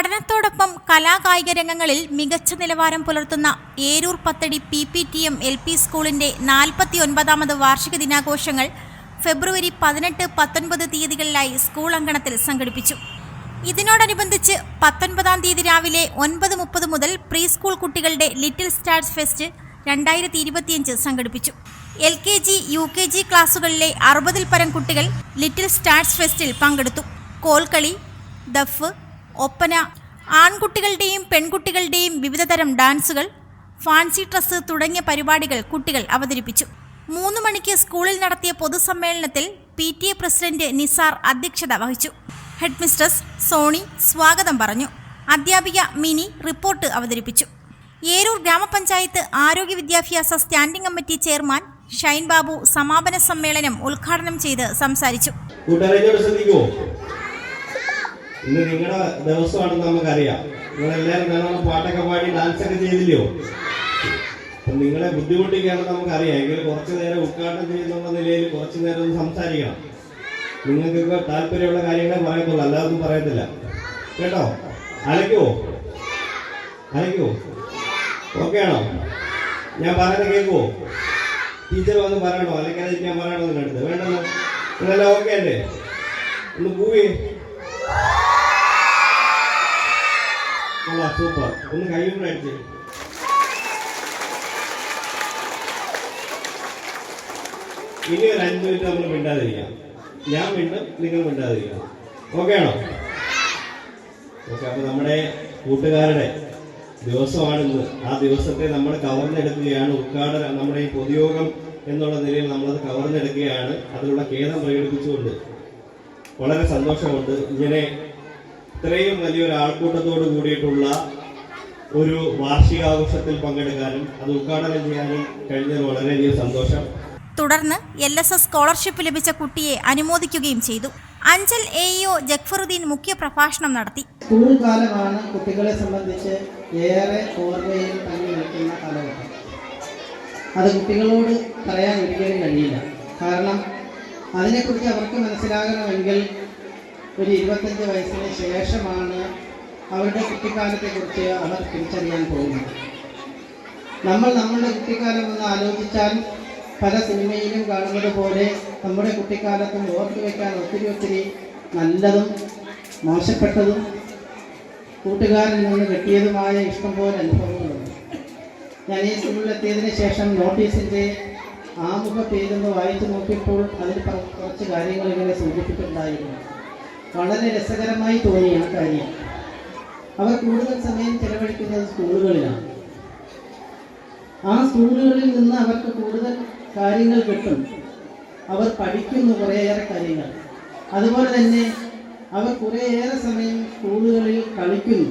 പഠനത്തോടൊപ്പം കലാകായിക രംഗങ്ങളിൽ മികച്ച നിലവാരം പുലർത്തുന്ന Eroor Pathadi P P T M L P സ്കൂളിന്റെ നാൽപ്പത്തി ഒൻപതാമത് വാർഷിക ദിനാഘോഷങ്ങൾ ഫെബ്രുവരി പതിനെട്ട് പത്തൊൻപത് തീയതികളിലായി സ്കൂൾ അങ്കണത്തിൽ സംഘടിപ്പിച്ചു. ഇതിനോടനുബന്ധിച്ച് പത്തൊൻപതാം തീയതി രാവിലെ ഒൻപത് മുപ്പത് മുതൽ പ്രീ സ്കൂൾ കുട്ടികളുടെ ലിറ്റിൽ സ്റ്റാർസ് ഫെസ്റ്റ് രണ്ടായിരത്തി ഇരുപത്തിയഞ്ച് സംഘടിപ്പിച്ചു. L K G U K G ക്ലാസുകളിലെ അറുപതിൽ പരം കുട്ടികൾ ലിറ്റിൽ സ്റ്റാർസ് ഫെസ്റ്റിൽ പങ്കെടുത്തു. കോൽക്കളി ദഫ് ഒപ്പന ആൺകുട്ടികളുടെയും പെൺകുട്ടികളുടെയും വിവിധതരം ഡാൻസുകൾ ഫാൻസി ഡ്രസ്സ് തുടങ്ങിയ പരിപാടികൾ കുട്ടികൾ അവതരിപ്പിച്ചു. മൂന്ന് മണിക്ക് സ്കൂളിൽ നടത്തിയ പൊതുസമ്മേളനത്തിൽ P T A president Nisar അധ്യക്ഷത വഹിച്ചു. ഹെഡ് മിസ്ട്രസ് സോണി സ്വാഗതം പറഞ്ഞു. അധ്യാപിക മിനി റിപ്പോർട്ട് അവതരിപ്പിച്ചു. ഏരൂർ ഗ്രാമപഞ്ചായത്ത് ആരോഗ്യ വിദ്യാഭ്യാസ standing committee chairman Shine Babu സമാപന സമ്മേളനം ഉദ്ഘാടനം ചെയ്ത് സംസാരിച്ചു. ഇന്ന് നിങ്ങളുടെ ദിവസമാണെന്ന് നമുക്കറിയാം. നിങ്ങളെല്ലാവരും നല്ലോണം പാട്ടൊക്കെ പാടി ഡാൻസ് ഒക്കെ ചെയ്തില്ലയോ? അപ്പം നിങ്ങളെ ബുദ്ധിമുട്ടിക്കുകയാണെന്ന് നമുക്കറിയാം. എങ്കിലും കുറച്ച് നേരം ഉദ്ഘാടനം ചെയ്യുന്നുള്ള നിലയിൽ കുറച്ച് നേരം ഒന്ന് സംസാരിക്കണം. നിങ്ങൾക്കൊക്കെ താല്പര്യമുള്ള കാര്യങ്ങളെ പറയത്തുള്ളൂ അല്ലാതെ ഒന്നും പറയത്തില്ല. കേട്ടോ? അലയ്ക്കുവോ? അലയ്ക്കുവോ? ഓക്കെ ആണോ ഞാൻ പറയുന്നത് കേൾക്കുവോ? ടീച്ചർ വന്ന് പറയണോ? അല്ലെങ്കിൽ ഞാൻ പറയണോ നിങ്ങളുടെ അടുത്ത് വേണ്ടല്ലോ? നിങ്ങളെല്ലാം ഓക്കെ അല്ലേ ഒന്ന് പോവേ സൂപ്പർ ഒന്ന് കൈയും കൂടെ അടിച്ച്. ഇനി ഒരു അഞ്ച് മിനിറ്റ് നമ്മൾ മിണ്ടാതിരിക്കാം. ഞാൻ മിണ്ടും നിങ്ങൾ മിണ്ടാതിരിക്കാം ഓക്കെ ആണോ? ഓക്കെ അപ്പൊ നമ്മുടെ കൂട്ടുകാരുടെ ദിവസമാണിന്ന് ആ ദിവസത്തെ നമ്മൾ കവർന്നെടുക്കുകയാണ്. ഉദ്ഘാടനം നമ്മുടെ ഈ പൊതുയോഗം എന്നുള്ള നിലയിൽ നമ്മളത് കവർന്നെടുക്കുകയാണ്. അതിലുള്ള ഖേദം പ്രകടിപ്പിച്ചുകൊണ്ട്. വളരെ സന്തോഷമുണ്ട്. ഇങ്ങനെ ഇത്രയും വലിയൊരു ആൾക്കൂട്ടത്തോട് കൂടിയിട്ടുള്ള ഒരു വാർഷികാഘോഷത്തിൽ പങ്കെടുക്കാനും അത് ഉദ്ഘാടനം ചെയ്യാനും കഴിഞ്ഞത് വളരെയധികം സന്തോഷം. തുടർന്ന് എൽ എസ് എസ് സ്കോളർഷിപ്പ് ലഭിച്ച കുട്ടിയെ അനുമോദിക്കുകയും ചെയ്തു. അഞ്ചൽ എ ഇഒ ജഗ്ഫറുദ്ദീൻ മുഖ്യ പ്രഭാഷണം നടത്തി. സ്കൂൾ കാലമാണ് കുട്ടികളെ സംബന്ധിച്ച് ഏറെ ഓർമ്മയിൽ തങ്ങി നിൽക്കുന്ന കാലഘട്ടം. അത് കുട്ടികളോട് പറയാൻ ഒരിക്കലും കഴിയില്ല. കാരണം അതിനെക്കുറിച്ച് അവർക്ക് മനസ്സിലാകണമെങ്കിൽ ഒരു ഇരുപത്തഞ്ച് വയസ്സിന് ശേഷമാണ് അവരുടെ കുട്ടിക്കാലത്തെക്കുറിച്ച് അവർ തിരിച്ചറിയാൻ പോകുന്നത്. നമ്മൾ നമ്മളുടെ കുട്ടിക്കാലം ഒന്ന് ആലോചിച്ചാൽ പല സിനിമയിലും കാണുന്നത് പോലെ നമ്മുടെ കുട്ടിക്കാലത്തും ഓർത്തു വയ്ക്കാൻ ഒത്തിരി ഒത്തിരി നല്ലതും മോശപ്പെട്ടതും കൂട്ടുകാരിൽ നിന്ന് കിട്ടിയതുമായ ഇഷ്ടംപോലെ അനുഭവങ്ങളുണ്ട്. ഞാൻ ഈ സ്കൂളിലെത്തിയതിന് ശേഷം നോട്ടീസിന്റെ ആമുഖ പേജൊന്ന് വായിച്ചു നോക്കിയപ്പോൾ അതിൽ കുറച്ച് കാര്യങ്ങൾ ഇങ്ങനെ സൂചിപ്പിച്ചിട്ടുണ്ടായിരുന്നു. വളരെ രസകരമായി തോന്നിയ ആ കാര്യം. അവർ കൂടുതൽ സമയം ചെലവഴിക്കുന്നത് സ്കൂളുകളിലാണ്. ആ സ്കൂളുകളിൽ നിന്ന് അവർക്ക് കൂടുതൽ കാര്യങ്ങൾ കിട്ടും. അവർ പഠിക്കുന്നു കുറേയേറെ കാര്യങ്ങൾ. അതുപോലെ തന്നെ അവർ കുറേയേറെ സമയം സ്കൂളുകളിൽ കളിക്കുന്നു.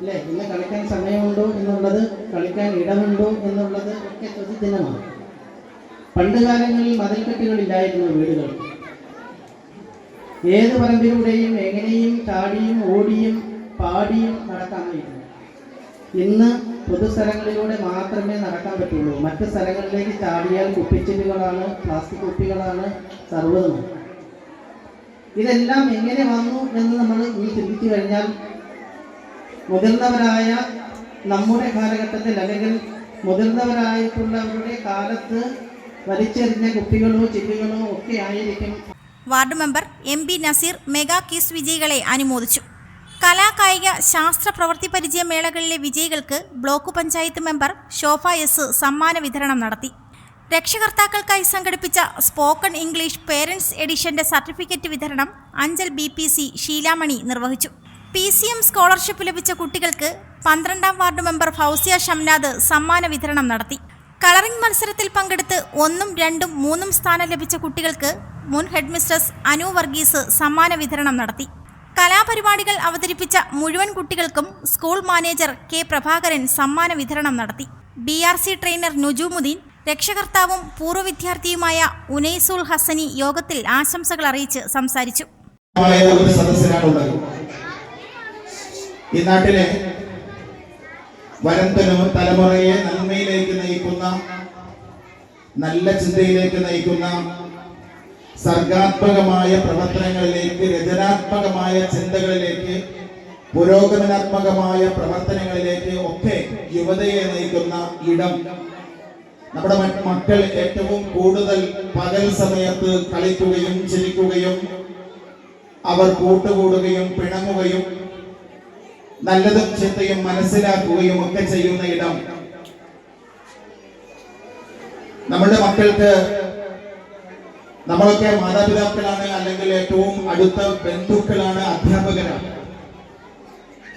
അല്ലേ? ഇന്ന് കളിക്കാൻ സമയമുണ്ടോ എന്നുള്ളത് കളിക്കാൻ ഇടമുണ്ടോ എന്നുള്ളത് ഒക്കെ ചോദ്യചിഹ്നമാണ് പണ്ട് കാലങ്ങളിൽ മതിൽക്കെട്ടുകളില്ലായിരുന്നു വീടുകൾ. ഏത് പറമ്പിലൂടെയും എങ്ങനെയും ചാടിയും ഓടിയും പാടിയും നടക്കാൻ കഴിയുന്നു ഇന്ന് പൊതുസ്ഥലങ്ങളിലൂടെ മാത്രമേ നടക്കാൻ പറ്റുള്ളൂ. മറ്റ് സ്ഥലങ്ങളിലേക്ക് ചാടിയാൽ കുപ്പിച്ചില്ലുകളാണ് പ്ലാസ്റ്റിക് കുപ്പികളാണ് സർവതും ഇതെല്ലാം എങ്ങനെ വന്നു എന്ന് നമ്മൾ ഈ ചിന്തിച്ചു കഴിഞ്ഞാൽ മുതിർന്നവരായ നമ്മുടെ കാലഘട്ടത്തിൽ അല്ലെങ്കിൽ മുതിർന്നവരായിട്ടുള്ളവരുടെ കാലത്ത് വലിച്ചെറിഞ്ഞ കുപ്പികളോ ചില്ലുകളോ ഒക്കെ ആയിരിക്കും. Ward member M B Nazeer mega quiz വിജയികളെ അനുമോദിച്ചു. കലാകായിക ശാസ്ത്ര പ്രവൃത്തി പരിചയ മേളകളിലെ വിജയികൾക്ക് block panchayat member Shobha S സമ്മാന വിതരണം നടത്തി. രക്ഷകർത്താക്കൾക്കായി സംഘടിപ്പിച്ച സ്പോക്കൺ ഇംഗ്ലീഷ് പേരൻസ് എഡിഷന്റെ സർട്ടിഫിക്കറ്റ് വിതരണം Anchal B P C Sheelamani നിർവഹിച്ചു. പി സി എം സ്കോളർഷിപ്പ് ലഭിച്ച കുട്ടികൾക്ക് പന്ത്രണ്ടാം വാർഡ് മെമ്പർ ഫൗസിയ ഷംനാദ് സമ്മാന വിതരണം നടത്തി. കളറിംഗ് മത്സരത്തിൽ പങ്കെടുത്ത് ഒന്നും രണ്ടും മൂന്നും സ്ഥാനം ലഭിച്ച കുട്ടികൾക്ക് മുൻ ഹെഡ് മിസ്ട്രസ് അനു വർഗീസ് സമ്മാന വിതരണം നടത്തി. കലാപരിപാടികൾ അവതരിപ്പിച്ച മുഴുവൻ കുട്ടികൾക്കും സ്കൂൾ മാനേജർ കെ പ്രഭാകരൻ സമ്മാന വിതരണം നടത്തി. B R C trainer Nujumudheen രക്ഷകർത്താവും പൂർവ വിദ്യാർത്ഥിയുമായ ഉനൈസുൽ ഹസനി യോഗത്തിൽ ആശംസകൾ അറിയിച്ച് സംസാരിച്ചു. ഈ നാട്ടിലെ വരും തലമുറയെ നന്മയിലേക്ക് നയിക്കുന്ന നല്ല ചിന്തയിലേക്ക് നയിക്കുന്ന സർഗാത്മകമായ പ്രവർത്തനങ്ങളിലേക്ക് രചനാത്മകമായ ചിന്തകളിലേക്ക് പുരോഗമനാത്മകമായ പ്രവർത്തനങ്ങളിലേക്ക് ഒക്കെ യുവതയെ നയിക്കുന്ന ഇടം. നമ്മുടെ മക്കൾ ഏറ്റവും കൂടുതൽ പകൽ സമയത്ത് കളിക്കുകയും ചിരിക്കുകയും അവർ കൂട്ടുകൂടുകയും പിണങ്ങുകയും നല്ലതും ചിന്തയും മനസ്സിലാക്കുകയും ഒക്കെ ചെയ്യുന്ന ഇടം. നമ്മുടെ മക്കൾക്ക് നമ്മളൊക്കെ മാതാപിതാക്കളാണ് അല്ലെങ്കിൽ ഏറ്റവും അടുത്ത ബന്ധുക്കളാണ് അധ്യാപകരാണ്.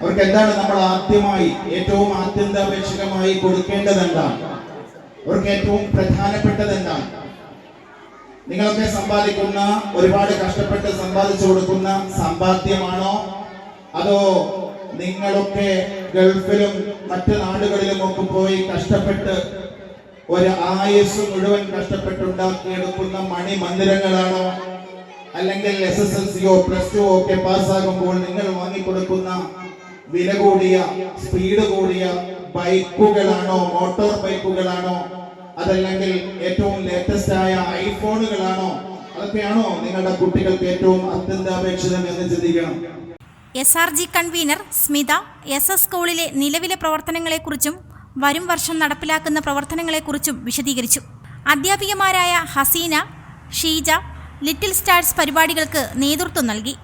അവർക്ക് എന്താണ് നമ്മൾ ആദ്യമായി ഏറ്റവും ആത്യന്താപേക്ഷികമായി കൊടുക്കേണ്ടത് എന്താണ്? അവർക്ക് ഏറ്റവും പ്രധാനപ്പെട്ടത് എന്താണ്? നിങ്ങളൊക്കെ സമ്പാദിക്കുന്ന ഒരുപാട് കഷ്ടപ്പെട്ട് സമ്പാദിച്ചു കൊടുക്കുന്ന സമ്പാദ്യമാണോ? അതോ നിങ്ങളൊക്കെ ഗൾഫിലും മറ്റു നാടുകളിലും ഒക്കെ പോയി കഷ്ടപ്പെട്ട് ഒരു ആയുസ് മുഴുവൻ കഷ്ടപ്പെട്ടുണ്ടാക്കിയെടുക്കുന്ന മണിമന്ദിരങ്ങളാണോ? അല്ലെങ്കിൽ എസ് എസ് എൽ സിയോ പ്ലസ് ടു ഒക്കെ പാസ്സാകുമ്പോൾ നിങ്ങൾ വാങ്ങിക്കൊടുക്കുന്ന വില കൂടിയ സ്പീഡ് കൂടിയ ബൈക്കുകളാണോ? മോട്ടോർ ബൈക്കുകളാണോ? അതല്ലെങ്കിൽ ഏറ്റവും ലേറ്റസ്റ്റ് ആയ ഐഫോണുകളാണോ അതൊക്കെയാണോ നിങ്ങളുടെ കുട്ടികൾക്ക് ഏറ്റവും അത്യന്താപേക്ഷിതം എന്ന് ചിന്തിക്കണം. S R G convener Smitha S S സ്കൂളിലെ നിലവിലെ പ്രവർത്തനങ്ങളെക്കുറിച്ചും വരും വർഷം നടപ്പിലാക്കുന്ന പ്രവർത്തനങ്ങളെക്കുറിച്ചും വിശദീകരിച്ചു. അധ്യാപികമാരായ ഹസീന ഷീജ ലിറ്റിൽ സ്റ്റാർസ് പരിപാടികൾക്ക് നേതൃത്വം നൽകി.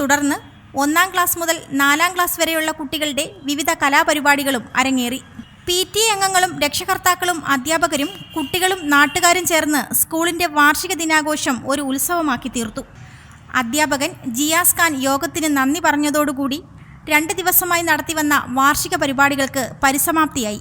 തുടർന്ന് ഒന്നാം ക്ലാസ് മുതൽ നാലാം ക്ലാസ് വരെയുള്ള കുട്ടികളുടെ വിവിധ കലാപരിപാടികളും അരങ്ങേറി. പി ടി അംഗങ്ങളും രക്ഷകർത്താക്കളും അധ്യാപകരും കുട്ടികളും നാട്ടുകാരും ചേർന്ന് സ്കൂളിന്റെ വാർഷിക ദിനാഘോഷം ഒരു ഉത്സവമാക്കി തീർത്തു. അധ്യാപകൻ ജിയാസ് ഖാൻ യോഗത്തിന് നന്ദി പറഞ്ഞതോടുകൂടി രണ്ട് ദിവസമായി നടത്തിവന്ന വാർഷിക പരിപാടികൾക്ക് പരിസമാപ്തിയായി.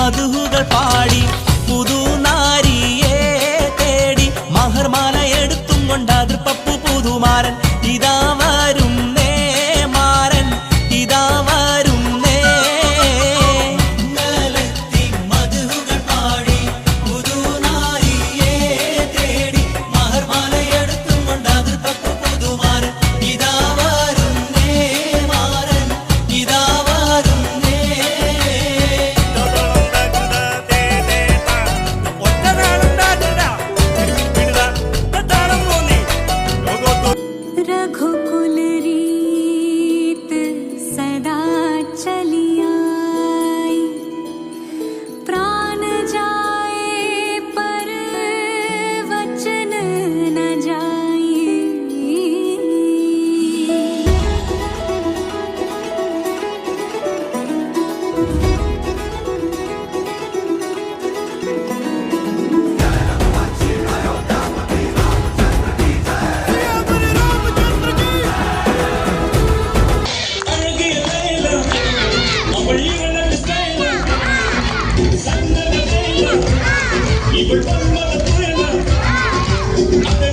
மதுகுகள் பாடி E foi para uma plena.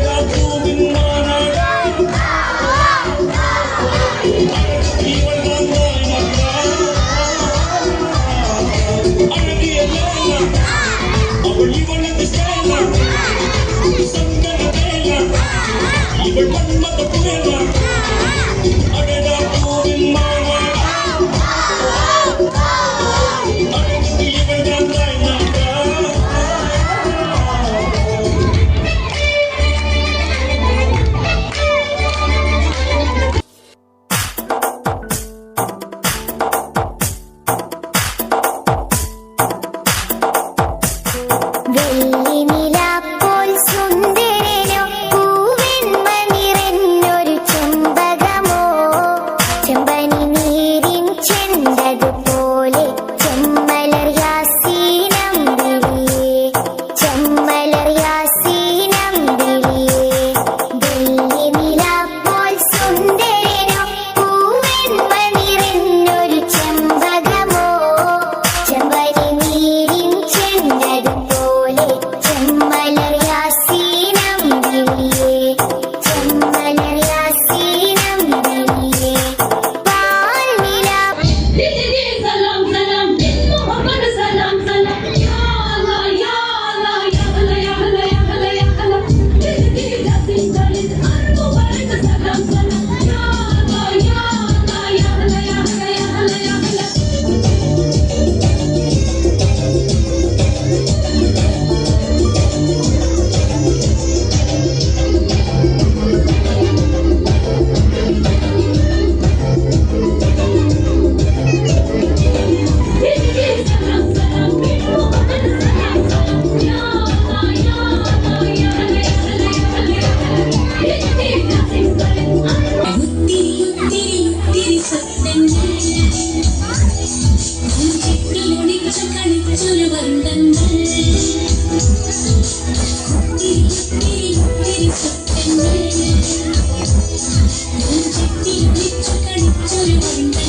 കളിച്ചൊരു വണ്ടി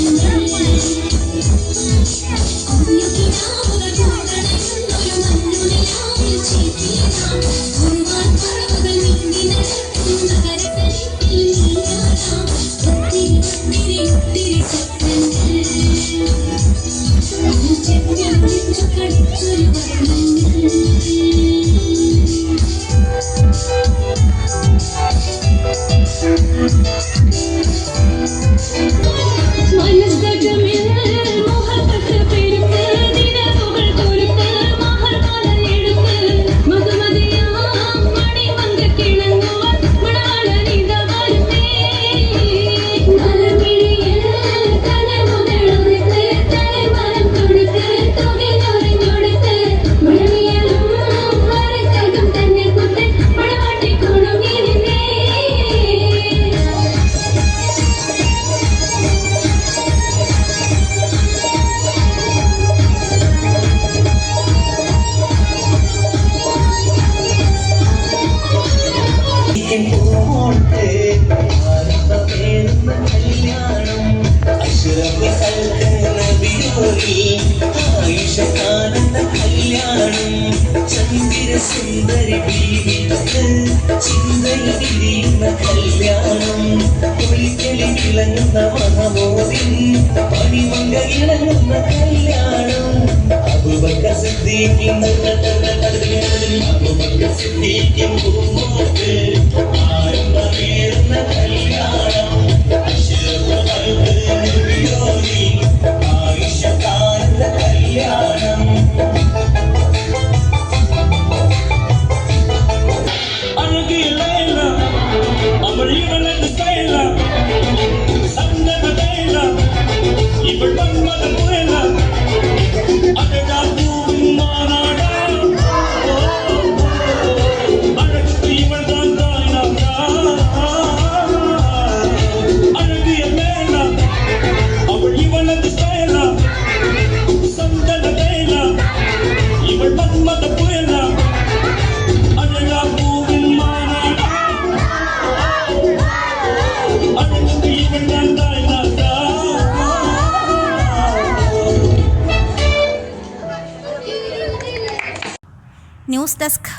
സുന്ദരി വീടിക്ക് ചിന്തയിൽ വിരിയുന്ന കല്യാണം ഒരിക്കലി വിളങ്ങുന്ന മണമോതിൻ പണിമങ്ക ഇളങ്ങുന്ന കല്യാണം അബുബക്ക സിദ്ദീഖിൻ അബുബക്ക സിദ്ദീഖിൻ